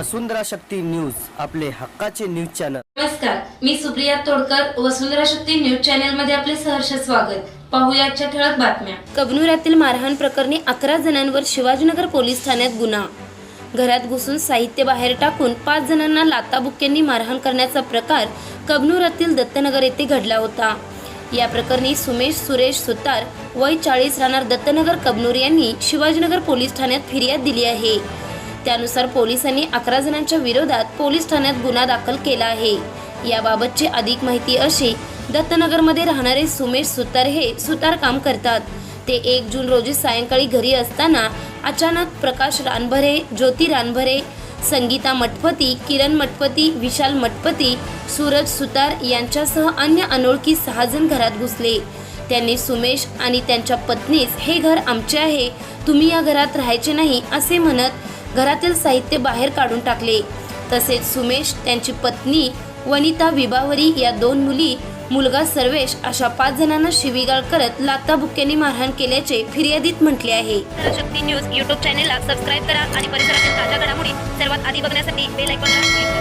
वसुंधरा Shakti news आपले हक्काचे news channel. नमस्कार मी सुप्रिया तोडकर वसुंधरा शक्ती न्यूज चॅनलमध्ये आपले सहर्ष स्वागत. पाहूया आजच्या ठळक बातम्या. कबनूरातील मारहाण प्रकरणी अकरा जणांवर शिवाजीनगर पोलीस ठाण्यात गुन्हा. घरात घुसून साहित्य बाहेर टाकून पाच जणांना लाताबुक्क्यांनी मारहाण करण्याचा प्रकार कबनूरातील दत्तनगर येथे घडला होता. या प्रकरणी सुमेश सुरेश सुतार वय चाळीस राहणार दत्तनगर कबनूर यांनी शिवाजीनगर पोलीस ठाण्यात फिर्याद दिली आहे. त्यानुसार पोलिसांनी अकरा जणांच्या विरोधात पोलीस ठाण्यात गुन्हा दाखल केला आहे. याबाबतची अधिक माहिती अशी दत्तनगरमध्ये राहणारे सुमेश सुतार हे सुतार काम करतात. ते एक जून रोजी सायंकाळी घरी असताना अचानक प्रकाश रानभरे ज्योती रानभरे संगीता मठपती किरण मठपती विशाल मठपती सूरज सुतार यांच्यासह अन्य अनोळखी सहा जण घरात घुसले. त्यांनी सुमेश आणि त्यांच्या पत्नीस हे घर आमचे आहे. तुम्ही या घरात राहायचे नाही असे म्हणत घरातील साहित्य बाहेर काढून टाकले. तसेच सुमेश त्यांची पत्नी वनिता विभावरी या दोन मुली मुलगा सर्वेश अशा पाच जणांना शिवीगाळ करत लाताबुक्क्यांनी मारहाण केल्याचे फिर्यादीत म्हटले आहे. शक्ती न्यूज युट्यूब चॅनेलला सबस्क्राईब करा आणि परिसरातील ताज्या घडामोडी सर्वात आधी बघण्यासाठी बेल आयकॉनला क्लिक करा.